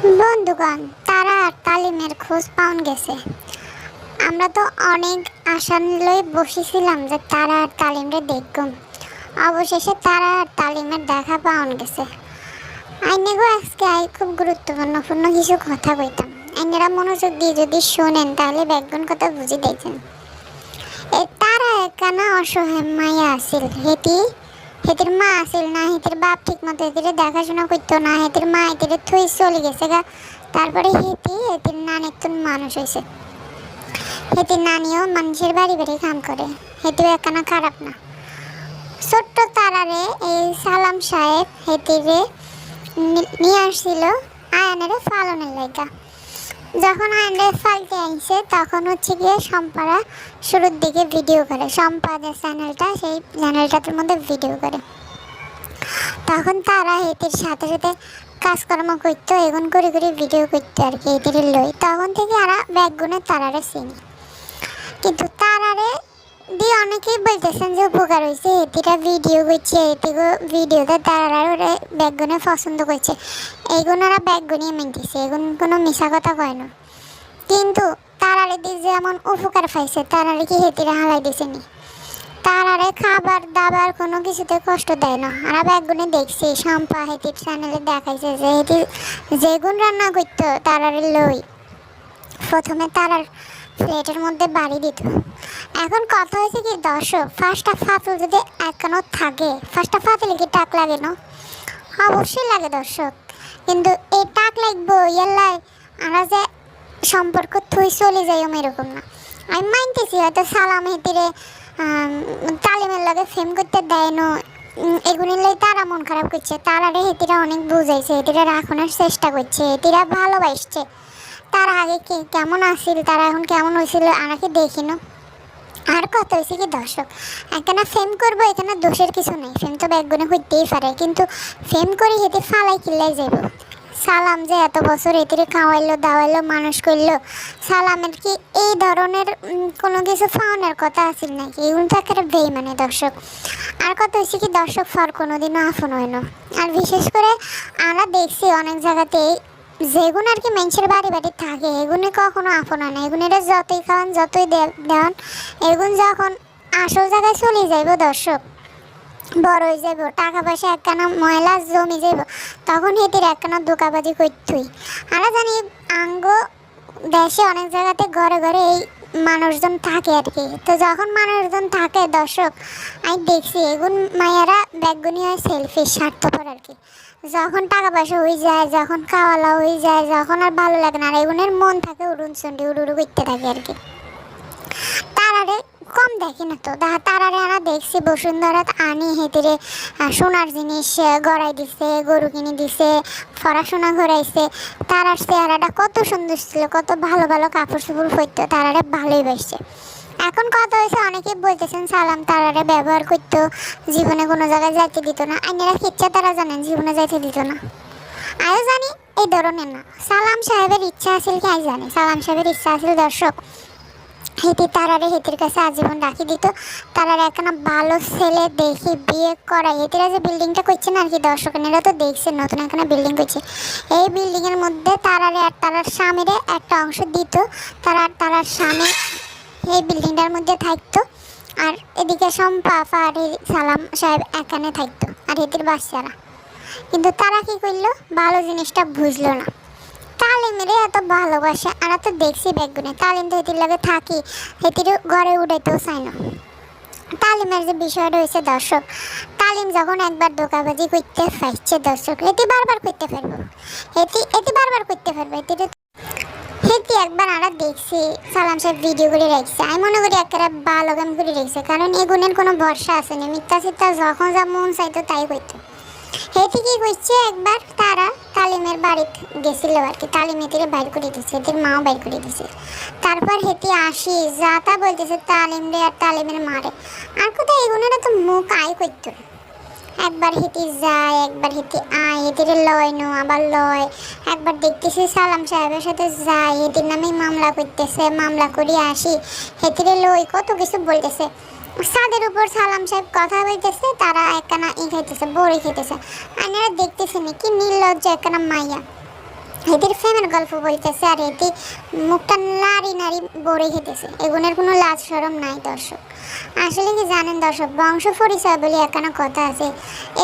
বন্ধুগণ, তারা আর তালিমের খোঁজ পাউন গেছে। আমরা তো অনেক আশা লই বসেছিলাম যে তারা আর তালিমরে দেখুম অবশেষে তারা আর তালিমের দেখা পাউন গেছে। আইনেগো আজকে আই খুব গুরুত্বপূর্ণপূর্ণ কিছু কথা কইতাম। আইনেরা মনোযোগ দিয়ে যদি শোনেন, তাহলে ব্যাকগ্রাউন্ড কথা বুঝে দেখেন। এ তারা একখানা অসহায় মায়া আছিল, হেতি হেতির মা আছিল না, হেতির বাপ ঠিক মতো হেতিরে দেখাশোনা করতো না, হেতির মা হেতিরে থুই চলে গেছে গা। তারপরে হেতি, হেতির নানের তুন মানুষ হয়েছে হেতির নানিও মানুষের বাড়ি বাড়ি কাম করে, হেতিও একখানা খারাপ না। ছোট্ট তারারে এই সালাম সাহেব হেতিরে নিয়ে আসছিল, আয়নের ফালনের লেগা যখন হান্ড্রেড ফালতে আইছে, তখন হচ্ছে গিয়ে সম্পারা শুরুর দিকে ভিডিও করে। সম্পা যে চ্যানেলটা সেই চ্যানেলটার মধ্যে ভিডিও করে। তখন তারা হেতির সাথে সাথে কাজকর্ম করতো, এগুন করে করে ভিডিও করতো আর কি এদের লই। তখন থেকে আরা ব্যাগগুনে তারারে চিনি। কিন্তু তারারে দিয়ে অনেকেই বলতেছেন যে উপকার হয়েছে। এটিরা ভিডিও করছে, এটিগো ভিডিওতে তারা ওরা ব্যাগগুনে পছন্দ করছে। এইগুলোরা ব্যাগগুনিয়ে মেনতেছে এগুন কোনো মিশা কথা কয় না। কিন্তু তারারে দিয়ে যেমন উপকার পাইছে তারারে কি হেতিরা হালাই দিছেনি তারারে খাবার দাবার কোনো কিছুতে কষ্ট দেয় না। আর ব্যাগগুনে দেখছি সম্পা হেতির চ্যানেলে দেখাইছে যে হেতি যেগুন রান্না করতো তারারে লই। প্রথমে তারার প্লেটের মধ্যে বাড়ি দিত। এখন কথা হয়েছে কি, দর্শক ফার্স্টটা ফাতুল যদি এখনও থাকে ফার্স্টটা ফাতুলে কি টাক লাগে না? অবশ্যই লাগে দর্শক। কিন্তু এই টাক লাগবো ইয়াল্লাই আমরা যে সম্পর্ক থুই চলে যাই এরকম না। আমি মানতেছি হয়তো সালাম হেতিরে তালিমের লাগে ফেম করতে দেয় না এগুলির তারা মন খারাপ করছে। তারা তারারে হেতিরা অনেক বুঝাইছে, হেতিরা রাখনের চেষ্টা করছে, হেতিরা ভালোবাসছে। তার আগে কে, কেমন আসছিল তারা এখন কেমন হয়েছিল আমাকে দেখি না? আর কত হয়েছে কি দর্শক? একখানা ফেম করব এখানে দোষের কিছু নেই। ফেম তো ব্যাগগুনে হইতেই পারে, কিন্তু ফেম করে হেঁটে ফালাই কিল্লাই যাব সালাম যে এত বছর এতিরে খাওয়াইলো, দাওয়াইলো, মানুষ করল, সালামের কি এই ধরনের কোনো কিছু ফাউনের কথা আছিল নাকি? এগুলো তো একটা বেই মানে দর্শক। আর কত হয়েছে কি দর্শক, ফর কোনোদিনও আফন হয় না। আর বিশেষ করে আমরা দেখছি অনেক জায়গাতেই যেগুন আর কি মানুষের বাড়ি বাড়ি থাকে, এগুনে কখনো আপন না। এগুনেরা যতই খাওয়ান, যতই দেন এগুন যখন আসল জায়গায় চলে যাইব দর্শক, বড় হয়ে যাইব, টাকা পয়সা একখানা ময়লা জমি যাইব, তখন হেতির একখানা দোকাবাজি করতুই। আমরা জানি, আঙ্গ দেশে অনেক জায়গাতে ঘরে ঘরে এই মানুষজন থাকে আর কি। তো যখন মানুষজন থাকে দর্শক, আমি দেখছি এগুন মায়েরা ব্যাগগুনি হয় সেলফি স্বার্থপর আর কি। যখন টাকা পয়সা হয়ে যায়, যখন খাওয়ালা হয়ে যায়, যখন আর ভালো লাগে না, আর এগুনের মন থাকে উড়ুন চন্ডি উড়ুড়ু করতে থাকে আর কি। তারারে কম দেখি না তো তারারে আনা দেখছি, বসুন্ধরা আনি হেতিরে সোনার জিনিস গড়াই দিছে, গরু কিনে দিছে পড়াশোনা ঘরাইছে। তারার চেহারাটা কত সুন্দর ছিল, কত ভালো ভালো কাপড় চোপড় পরতো, তারারে ভালোই বাসছে। এখন কথা হয়েছে, অনেকেই বলতেছেন সালাম তারারে ব্যবহার করতো, জীবনে কোনো জায়গায় যাইতে দিত না। আইনেরা কিচ্ছা তারা জানেন, জীবনে যাইতে দিত না। আমিও জানি এই ধরনের না। সালাম সাহেবের ইচ্ছা আছিল কি আমি জানি। সালাম সাহেবের ইচ্ছা আছিল দর্শক, হেতি তারারে হেতির কাছে আজীবন রাখি দিত। তারারে একখানা ভালো ছেলে দেখে বিয়ে করাই হেতিরা যে বিল্ডিংটা করছে না আর কি দর্শকেরা তো দেখছে, নতুন একখানা বিল্ডিং করছে। এই বিল্ডিংয়ের মধ্যে তারারে আর তারার স্বামীরে একটা অংশ দিত। তারা তারার স্বামী এই বিল্ডিংটার মধ্যে থাকতো। আর এদিকে সম্পা ফারি, সালাম সাহেব এখানে থাকতো, আর এদের বাচ্চারা। কিন্তু তারা কি করল? ভালো জিনিসটা বুঝলো না। তালিমেরে এত ভালোবাসে আর তো দেখছি ব্যাগগুনে তালিম তো হেতির লাগে থাকি হেতির ঘরে উঠাইতেও চাই না। তালিমের যে বিষয়টা হয়েছে দর্শক, তালিম যখন একবার দোকাবাজি করতে পারছে দর্শক এটি বারবার করতে পারব। এটি এটি বারবার করতে পারব এটি হেতি একবার আমরা দেখছি, সালাম সাহেব ভিডিও রাখছে। আমি মনে করি একেবারে ভালো করে রেখেছে, কারণ এই গুণের কোনো ভরসা আসেনি মিথ্যা চিত্তা যখন যা মন চাইতো তাই করতো হেতি কি করছে একবার তারা তালিমের বাড়িতে গেছিল আর কি। তালিম হেতিরে বাইর করে দিয়েছে হেতির মাও বাইর করে দিয়েছে তারপর হেতি আসি, যা তা বলতেছে তালিম রে আর তালিমের মারে আর কোথায় এগুলোরা তো মুখ আয় করতো? একবার হেঁটে যায় একবার হেঁটে আয়, হেঁটে লয় নো আবার লয়। একবার দেখতেছি সালাম সাহেবের সাথে যায় হেঁটির নামে মামলা করতেছে, মামলা করে আসি, হেঁটে লই কত কিছু বলতেছে। সাদের উপর সালাম সাহেব কথা বলতেছে, তারা একখানা ই খাইতেছে, বড়ি খেতেছে আর দেখতেছি দেখতেছে না, কি নির্লজ্জ একখানা মাইয়া। এদের ফেমের গল্প বলতেছে, আর এটি মুখটা নারী নারী বড়ে খেতেছে এগুনের কোনো লাজ সরম নাই, দর্শক। আসলে কি জানেন দর্শক, বংশ পরিচয় বলে একখানা কথা আছে,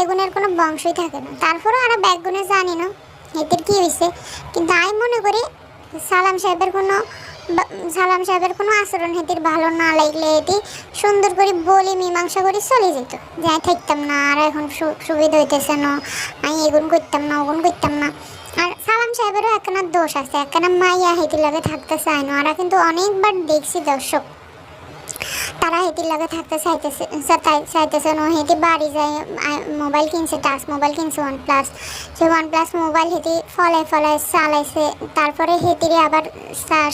এগুনের কোনো বংশই থাকে না। তারপরেও আমরা ব্যাগগুনে জানি না এদের কি হয়েছে কিন্তু আমি মনে করি সালাম সাহেবের কোনো সালাম সাহেবের কোনো আচরণ হেতির ভালো না লাগলে এটি সুন্দর করে বলি মীমাংসা করে চলে যেত। যে আমি থাকতাম না, আর এখন সুবিধা হইতেছে না, আমি এগুন করতাম না, ওগুন করতাম না। আর সালাম সাহেবেরও একখানা দোষ আছে, একখানা মাইয়া হেতির লাগে থাকতে চায় না, ওরা কিন্তু অনেকবার দেখছি দর্শক। তারা হেতির লাগে থাকতে চাইতেছে চাই- চাইতেছে না হেতি বাড়ি যায় মোবাইল কিনছে, টাচ মোবাইল কিনছে ওয়ান প্লাস সে ওয়ান প্লাস মোবাইল হেতি ফলাই ফলাই চালাইছে, তারপরে হেতিরে আবার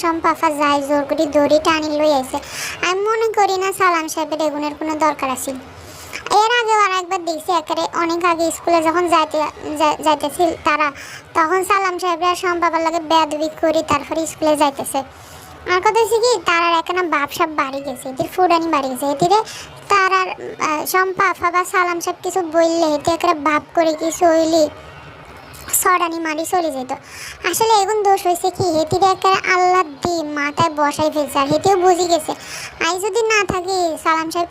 সম্পাফা যায়, জোর করে দড়ি টানি লই আইছে। আমি মনে করি না সালাম সাহেবের এগুনের কোনো দরকার আছে। এর আগে আর একবার দেখছি একেবারে অনেক আগে স্কুলে যখন যাইতে যাইতেছিল তারা, তখন সালাম সাহেবরা বাবার লাগে বেদবি করে তারপরে স্কুলে যাইতেছে। আর কথা হচ্ছে কি তারার একখানা বাপ সাপ বাড়ি গেছে, এদের ফুডানি বাড়ি গেছে, এদের তারার সম্পা বা সালাম সাহেব কিছু বললে, এটি একটা বাপ করে কিছু হইলি। সরানি মারি চলে যেত। আসলে এখন দোষ হয়েছে কি, হেতিরে একটা আল্লাহ দি মাথায় বসাই ফেলছে, আর হেতেও বুঝে গেছে। আই যদি না থাকি, সালাম সাহেব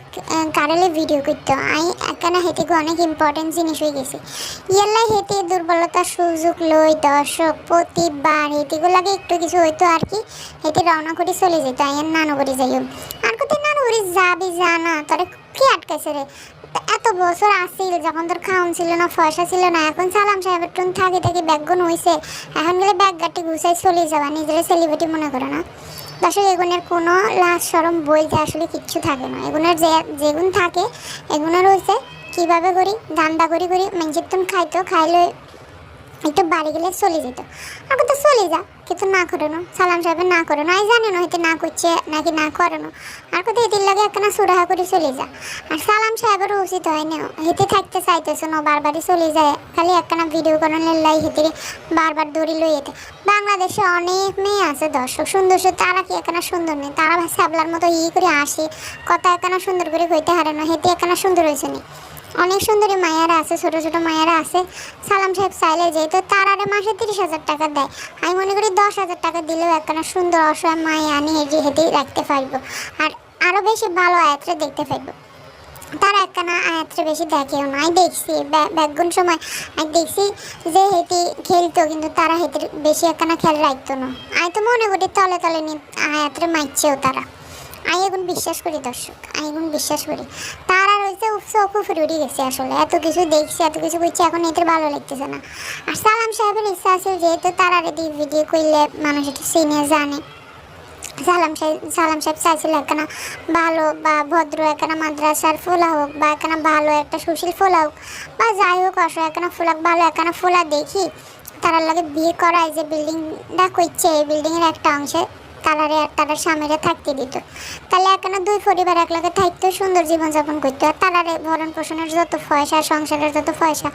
কারেলে ভিডিও করতো। আই একখানা হেতিকে অনেক ইম্পর্টেন্ট জিনিস হয়ে গেছে। ইয়াল্লাই হেতে দুর্বলতার সুযোগ লই দর্শক, প্রতিবার, হেতিগুলাকে একটু কিছু হইতো আর কি, হেতে রওনা করে চলে যেত। আইয়ের নানু করে যাইও। আর কোথায় নানু করে যাবি জানা? তোরে কি আটকাইছে রে? বছর আসিল, যখন তোর খাওন ছিল না, পয়সা ছিল না, এখন সালাম সাহেবের টুন থাকি থাকি ব্যাগগুন হইছে। এখন গেলে ব্যাগ গাটি গুছাই চলে যাবা নিজের সেলিব্রিটি মনে করো না। আসলে এগুনের কোনো লাশ, সরম বলতে আসলে কিচ্ছু থাকে না। এগুনের যে যেগুন থাকে, এগুনের হয়েছে কীভাবে করি? দান্দা করি করি মেঞ্জির তুন খাইতো, খাইলে একটু বাড়ি গেলে চলে যেত। আর তো চলে যা, কিন্তু না করে না সালাম সাহেবের না করে না এই জানে না হয়তো না করছে, নাকি না করে না আর কোথাও এটির লাগে একটা সুরাহা করে চলে যা। আর সালাম সাহেবেরও উচিত হয় না। হেঁটে থাকতে চাইতেছে না, বারবারই চলে যায়। খালি একখানা ভিডিও করানোর লাই হেঁটে বারবার দড়ি লই যেতে বাংলাদেশে অনেক মেয়ে আছে, দর্শক। সুন্দর তারা কি একখানা সুন্দর নেই? তারা স্যাবলার মতো ই করে আসে কথা একখানা সুন্দর করে হইতে হারে না, হেঁটে একখানা সুন্দর হয়েছে না। অনেক সুন্দরী মায়েরা আছে, ছোট ছোট মায়েরা আছে। সালাম সাহেব চাইলে যেহেতু তার আরে মাসে তিরিশ হাজার টাকা দেয়। আমি মনে করি দশ হাজার টাকা দিলেও একখানা সুন্দর অসহায় মায়ে আনি হেঁটে রাখতে পারব। আর আরও বেশি ভালো আয়াত্রে দেখতে পারব। তারা একখানা আয়াত্রে বেশি দেখেও না। আমি দেখছি ব্যাগুন সময় আমি দেখছি যে হেঁটে খেলতো, কিন্তু তারা হেঁটে বেশি একখানা খেয়াল রাখতো না। আমি তো মনে করি তলে তলে নি আয়াত্রে মারছেও তারা। আমি এখন বিশ্বাস করি দর্শক, আমি এখন বিশ্বাস করি। তার আর উঠে গেছে আসলে। এত কিছু এত কিছু এখন এতে ভালো লাগতেছে না। আর সালাম সাহেবের ইচ্ছা আছে যেহেতু তার ভিডিও করলে মানুষ একটু জানে। সালাম সাহেব সালাম সাহেব চাইছিল একখানা ভালো বা ভদ্র একখানা মাদ্রাসার ফোলা হোক বা একখানা ভালো একটা সুশীল ফোলা হোক বা যাই হোক অস একখানা ফোলা ভালো একখানা ফোলা দেখি। তারার লাগে বিয়ে করায় যে বিল্ডিংটা করছে, এই বিল্ডিংয়ের একটা অংশে। তারারে আর তারার স্বামীরা থাকতে দিত। তাহলে একখানা দুই পরিবার একলাগে থাকতো, সুন্দর জীবনযাপন করতো। আর তারারে ভরণ পোষণের যত পয়সা, সংসারের যত পয়সা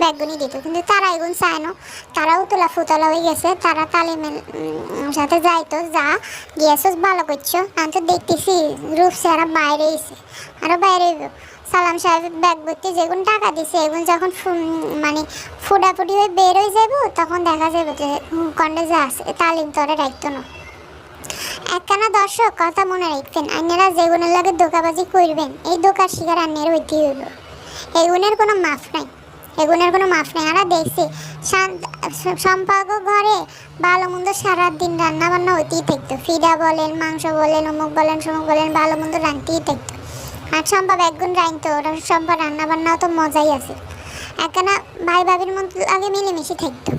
ব্যাগগুনি দিত। কিন্তু তারা এগুন চায় না। তারাও তোলা ফুতলা হয়ে গেছে। তারা তালিমের সাথে যাইতো, যা গিয়েছো, ভালো করছ। আমি তো দেখতেছি, রূপ সেরা বাইরে এসে। আরও বাইরে সালাম সাহেব ব্যাগ ভর্তি যেগুন টাকা দিছে, এগুন যখন মানে ফুটাফুটি হয়ে বের হয়ে যাব তখন দেখা যাবে যে কন্ডে যা আছে, তালিম তোরে রাখতো না। একখানা দর্শক কথা মনে রাখবেন আপনারা যেগুনের লাগে দোকাবাজি করবেন, এই দোকার শিকার আন্নের হইতেই হইব এগুনের কোনো মাফ নাই। এগুনের কোনো মাফ নেই। আমরা দেখছি সম্পর্ক ঘরে ভালো মন্দ সারাদিন রান্না বান্না হইতেই থাকতো। ফিডা বলেন, মাংস বলেন, অমুক বলেন, সমুক বলেন ভালো মন্দ রাঁধতেই থাকতো। আর সম্পা একগুণ রাঁধতো ওরা সম্পা রান্না বান্নাও তো মজাই আছে। একখানা ভাই ভাবির মধ্যে আগে মিলেমিশে থাকতো।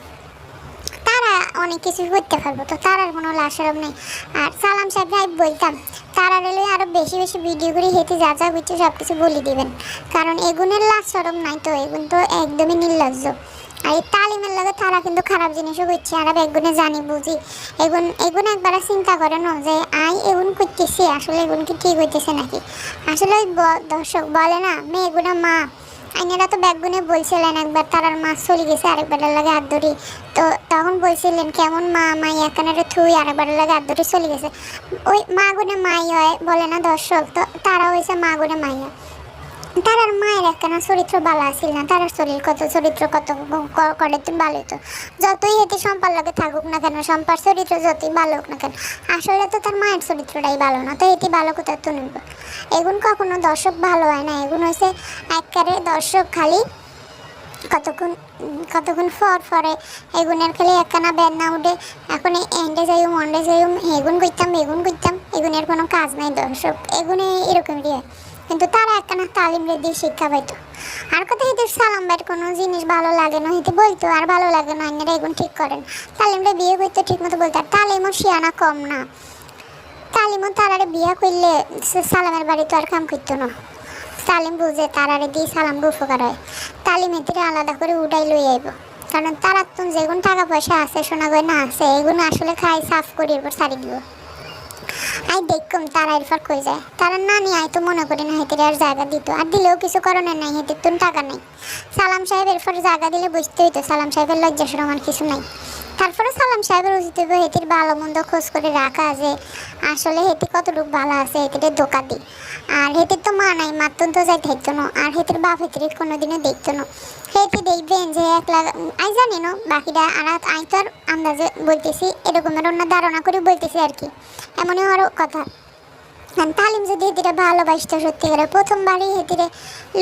অনেক কিছু করতে পারব। তো তারার কোনো লাশরম নেই। আর সালাম সাহেব ভাই বলতাম, তারা রেলে আরও বেশি বেশি ভিডিও করে হেঁটে যা যা করছে সব কিছু বলে দিবেন। কারণ এগুনের লাশ সরম নাই তো, এগুন তো একদমই নির্লজ্জ। আর এই তালিমের লাগে তারা কিন্তু খারাপ জিনিসও করছে, আর একগুনে জানি, বুঝি। এগুন এগুন একবার চিন্তা করে না যে, আই, এগুন করতেছি, আসলে এগুন কি ঠিক হইতেছে নাকি? আসলে ওই দর্শক বলে না, মেয়ে এগুনা মা আইনেরা তো ব্যাগগুনে বলছিলেন একবার তারার মাছ চলে গেছে আরেকবারের লাগে হাত ধরি তো তখন বলছিলেন, কেমন মা? মাই একানারে থুই, আরেকবারের লাগে হাত ধরে চলে গেছে। ওই মা গুনে মাই হয়, বলে না দর্শক, তো তারা হয়েছে মা গুনে মাইয়া তারার মায়ের একখানা চরিত্র ভালো আসিল না তারার শরীর কত, চরিত্র কত করে তুমি ভালো হতো যতই হেতে সম্পার লগে থাকুক না কেন, সম্পার চরিত্র যতই ভালো হোক না কেন, আসলে তো তার মায়ের চরিত্রটাই ভালো না, তো এটি ভালো কোথায় তো নিব এগুন কখনো দর্শক ভালো হয় না, এগুন হয়েছে একবারে দর্শক খালি কতক্ষণ কতক্ষণ ফর ফরে এগুনের খালি একখানা বেদনা উঠে এখন এন্ডে যাইম ওয়ান্ডে যাইম এগুন করতাম এগুন করতাম, এগুনের কোনো কাজ নাই দর্শক। এগুনে এরকমই হয় কিন্তু তারা একখানা তালিম রেদি শিক্ষা পাইতো। আর কথা হেতু সালাম বাইর কোনো জিনিস ভালো লাগে না হেতে বলতো, আর ভালো লাগে না এনারা এগুন ঠিক করেন। তালিমরে বিয়ে করতে ঠিক মতো বলতো, আর তালিমও শিয়ানা কম না। তালিমও তারারে বিয়া করলে সালামের বাড়ি তো আর কাম করতো না। তালিম বুঝে তারারে দিয়ে সালাম উপকার হয়। তালিম এতে আলাদা করে উঠাই লই আইব। কারণ তারা তো যেগুন টাকা পয়সা আছে, সোনা গয়না আছে এগুলো আসলে খাই, সাফ করি, এরপর সারি দিব। আই দেখুম তারা এরপর কই যায়। তারা না নিয়ে আই তো মনে করি না হেতির আর জায়গা দিত। আর দিলেও কিছু করণের নাই, হেতির তো টাকা নেই। সালাম সাহেব এরপর জায়গা দিলে বুঝতে হইতো, সালাম সাহেবের লজ্জা সরমান কিছু নাই। তারপরে সালাম সাহেবের উচিত হেতির ভালো মন্দ খোঁজ করে রাখা যে আসলে হেতি কতটুকু ভালো আছে হেতিরে ধোকা দিই। আর হেতির তো মা নাই মাতুন তো যাই দেখত না। আর হেতির বাপ হেতির কোনোদিনও দেখতো না। হেতি দেখবেন যে এক লাখ, আই জানি না, বাকিটা আর আই তো আর আন্দাজে বলতেছি, এরকমের অন্য ধারণা করে বলতেছি আর কি। এমনই আরও কথা। তালিম যদি হেতিরে ভালোবাসতো সত্যি করে, প্রথমবারই হেতিরে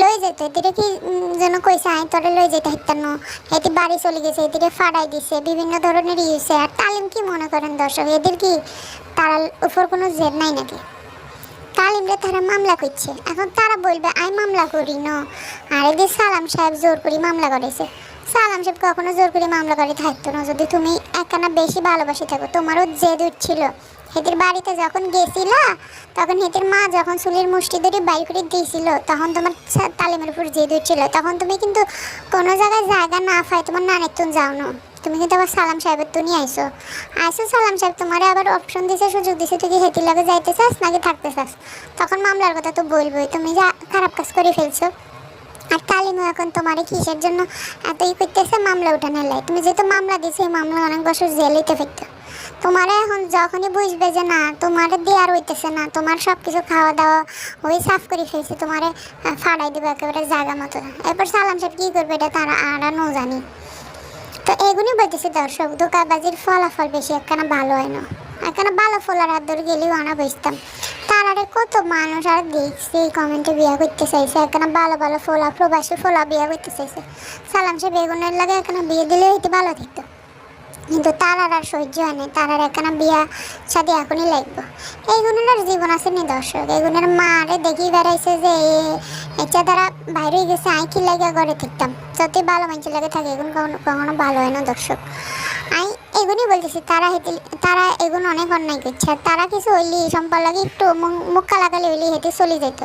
লই যেত। হেতিরে কি যেন কইছে আই তোরে লই যেতে হাইতাম না। হেতি বাড়ি চলে গেছে হেতিরে ফাড়াই দিছে, বিভিন্ন ধরনের ইউছে আর তালিম কি মনে করেন দর্শক, এদের কি তার উপর কোনো জেদ নাই নাকি? তালিমরে তারা মামলা করছে। এখন তারা বলবে আই মামলা করি না। আর এদের সালাম সাহেব জোর করে মামলা করেছে। সালাম সাহেব কখনো জোর করে মামলা করে থাকতো না। যদি তুমি একখানা বেশি ভালোবাসি থাকো, তোমারও জেদ উঠছিল। হেতির বাড়িতে যখন গেছিলা, তখন হেতির মা যখন চুলের মুষ্টি ধরে বাইর করে দিয়েছিল, তখন তোমার তালিমের উপর জেদ উঠছিল তখন তুমি কিন্তু কোনো জায়গায় জায়গা না পাই তোমার নানের তুন যাও না। তুমি কিন্তু আবার সালাম সাহেবের তো নিয়ে আইসো আইসো সালাম সাহেব, তোমার আবার অপশন দিছে, সুযোগ দিছে, তুই কি হেতির লাগে যাইতে চাস নাকি থাকতে চাস? তখন মামলার কথা তো বলবোই, তুমি যা খারাপ কাজ করে ফেলছো। আর তালিমও এখন তোমার কিসের জন্য এত ই করতেছে? মামলা উঠানো লাই। তুমি যেহেতু মামলা দিছো, এই মামলা অনেক বছর জেলিতে ফেলতো। তোমার এখন যখনই বুঝবে যে না, তোমার দেওয়ার হইতেছে না, তোমার সব কিছু খাওয়া দাওয়া ওই সাফ করে ফেলছে, তোমারে ফাড়াই দেবে একেবারে জায়গা মতো। এরপর সালাম সাহেব কী করবে এটা তারা আর নো জানি। তো এগুলি বলতেছি দর্শক দোকাবাজির ফলাফল বেশি একখানা ভালো হয় না। একখানা ভালো ফলার হাত ধরে গেলেও আনা বসতাম। তার আরে কত মানুষ আর দেখছি কমেন্টে বিয়া করতে চাইছে, একখানা ভালো ভালো ফোলা, প্রবাসী ফোলা বিয়া করতে চাইছে। সালাম সে বেগুনের লাগে একখানা বিয়ে দিলে হইতে ভালো থাকতো। কিন্তু তারার আর সহ্য হয় না তার আর একখানা বিয়া সাথে এখনই লাগবো। এইগুলোর আর জীবন আছে নি দর্শক? এগুলোর মা আরে দেখি বেড়াইছে যে এটা তারা বাইরে গেছে, আই কি লাগে ঘরে থাকতাম? যতই ভালো মানুষ লাগে থাকে এগুলো কখনো কখনো ভালো হয় না দর্শক। আই এগুলি বলতেছি, তারা হেতে তারা এগুন অনেক অন্যায় করছে। আর তারা কিছু হইলি সম্পর লাগে একটু মুখ কালাকালি হইলি হেঁটে চলে যেত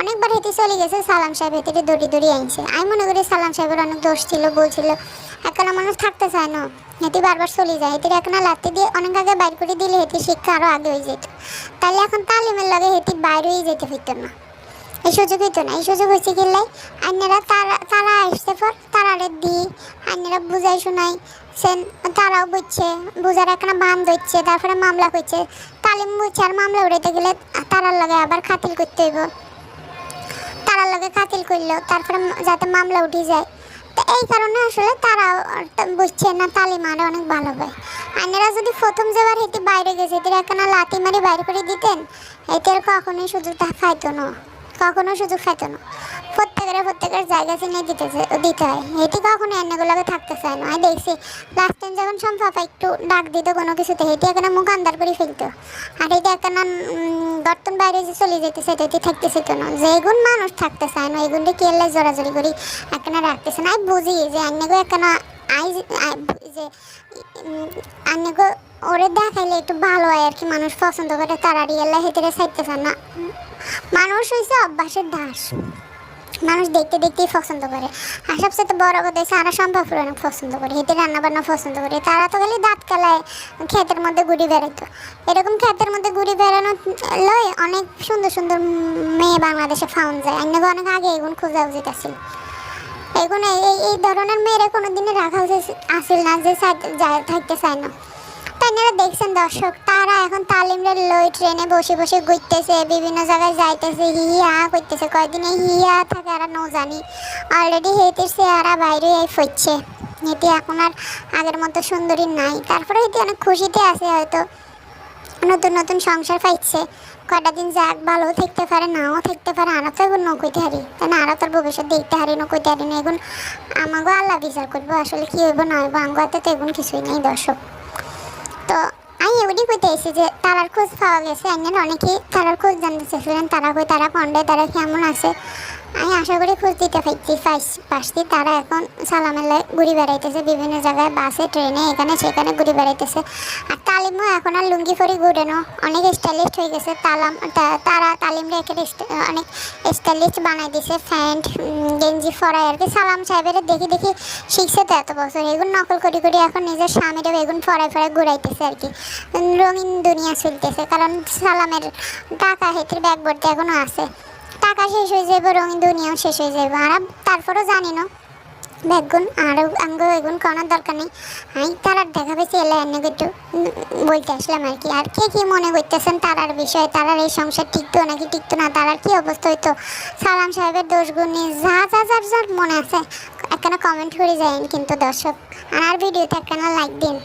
অনেকবার হেঁটে চলে গেছে, সালাম সাহেব হেঁটে দড়ি দড়ি আনছে আমি মনে করি সালাম সাহেবের অনেক দোষ ছিল বলছিল একলা মানুষ থাকতে চায় না। হেঁটে বারবার চলে যায়। হেঁটে একলা লাত্তি দিয়ে অনেক আগে বাইর করে দিলে হেঁটে শিক্ষা আরও আগে হয়ে যেত। তাহলে এখন তালিমের লাগে হেঁটে বাইরে হয়ে যেতে ফিরত না। এই সুযোগ হইতো না। এই সুযোগ হয়েছে গেলে আন্যরা তারা তারা আসতে পর তারারে দিই। আন্যরা বুঝাই শোনাই। সেন, তারাও বুঝছে। বুঝার একটা বান ধরছে তারপরে মামলা করছে তালিম বুঝছে আর মামলা উড়াইতে গেলে তারার লগে আবার খাতিল করতে হইব। তারার লগে খাতিল করল, তারপরে যাতে মামলা উঠে যায়। এই কারণে আসলে তারা বুঝছে না তালিম মারে অনেক ভালো পায় আইনেরা যদি প্রথম যেবার হেঁটে বাইরে গেছে, এদের একখানা লাতি মারি বাইরে করে দিতেন এদের কখনোই সুযোগটা খাইতো না কখনো সুযোগ খাইতো না। প্রত্যেকের প্রত্যেকের জায়গা চিনে দিতে দিতে হয়। হেঁটে কখনো এন্নগুলোকে থাকতে চায় না। আমি দেখছি লাস্ট টাইম যখন সম্পাপা একটু ডাক দিত কোনো কিছুতে হেঁটে এখানে মুখ আন্দার করে ফেলতো। আর এটা একখানা বর্তন বাইরে যে চলে যেতে চাইতো এটি থাকতে চাইতো না যেগুন মানুষ থাকতে চায় না, এগুনটা কি এলে জোরাজোরি করি একখানা রাখতেছে না। আমি বুঝি যে অন্যগো একখানা আই যে অন্যগো ওরে দেখাইলে একটু ভালো হয় আর কি, মানুষ পছন্দ করে, তারা রিয়েলে হেঁটে চাইতে চায় না। মানুষ হয়েছে অভ্যাসের দাস। মানুষ দেখতে দেখতেই পছন্দ করে। আর সবচেয়ে তো বড় কথা হচ্ছে, আরা সম্ভব অনেক পছন্দ করে। হেঁটে রান্না বান্না পছন্দ করে। তারা তো খালি দাঁত কালায় ক্ষেতের মধ্যে ঘুরে বেড়াতো এরকম ক্ষেতের মধ্যে ঘুরে বেড়ানো লয় অনেক সুন্দর সুন্দর মেয়ে বাংলাদেশে ফাউন যায়। অন্য অনেক আগে এগুন খোঁজা উচিত আছিল। এখন এই ধরনের মেয়েরা কোনো দিনে রাখা উচিত আসিল না, যে থাকতে চায় না। আপনারা দেখছেন দর্শক। তারা এখন তালিমরে লই ট্রেনে বসে বসে ঘুরতেছে, বিভিন্ন জায়গায় যাইতেছে হিয়া করতেছে। কয়দিনে হিয়া থাকে আর নো জানি। অলরেডি হেতির চেহারা বাইরে এই ফইচ্ছে হেতি এখন আর আগের মতো সুন্দরী নাই। তারপরে হেতি অনেক খুশিতে আছে হয়তো। নতুন নতুন সংসার পাইছে। কয়টা দিন যাক ভালো থাকতে পারে, নাও থাকতে পারে, আরও তো এখন নকইতে হারি তাই না? আরও তোর ভবিষ্যৎ দেখতে হারি নকইতে হারি না। এখন আমাগো আল্লাহ বিচার করব। আসলে কি হইব, না হইব হাতে তো এখন কিছুই নেই দর্শক। তো আমি এগুলি কইতে এসেছি যে তারার খোঁজ পাওয়া গেছে। একজন অনেকেই তারার খোঁজ জানতে চেয়েছিলেন। তারা কই, তারা কন্ডে তারা কেমন আছে? আমি আশা করি খোঁজ দিতে পারছি। পারছি তারা এখন সালামেলায় ঘুরে বেড়াইতেছে, বিভিন্ন জায়গায় বাসে ট্রেনে এখানে সেখানে ঘুরে বেড়াইতেছে। আর তালিমও এখন আর লুঙ্গি ফরি ঘুরে না অনেক স্টাইলিস্ট হয়ে গেছে, তালাম তারা তালিমরে একে অনেক স্টাইলিস্ট বানাই দিছে, প্যান্ট গেঞ্জি ফরাই আর কি সালাম সাহেবের দেখি দেখি শিখছে তো এত বছর। এগুন নকল করি করি এখন নিজের স্বামীরা এগুন ফরাই ফরাই ঘুরাইতেছে আর কি। রঙিন দুনিয়া চলতেছে, কারণ সালামের টাকা হেতির ব্যাগ ভর্তি এখনও আছে। টাকা শেষ হয়ে যাবে রঙিন দুনিয়াও শেষ হয়ে যাবে আর তারপরও জানি না। বেগুন, আর আঙ্গ বেগুন করার দরকার নেই। আমি তারার দেখা পেয়েছি, এলে এনে একটু বলতে আসলাম আর কি। আর কে কী মনে করতেছেন তারার বিষয়ে? তারার এই সংসার টিকতো নাকি টিকতো না? তারার কি অবস্থা হইতো? সালাম সাহেবের দোষ গুণ নিয়ে যা যা যার যার মনে আছে একখানা কমেন্ট করে যায়েন কিন্তু দর্শক। আর ভিডিওতে একখানা লাইক দিন।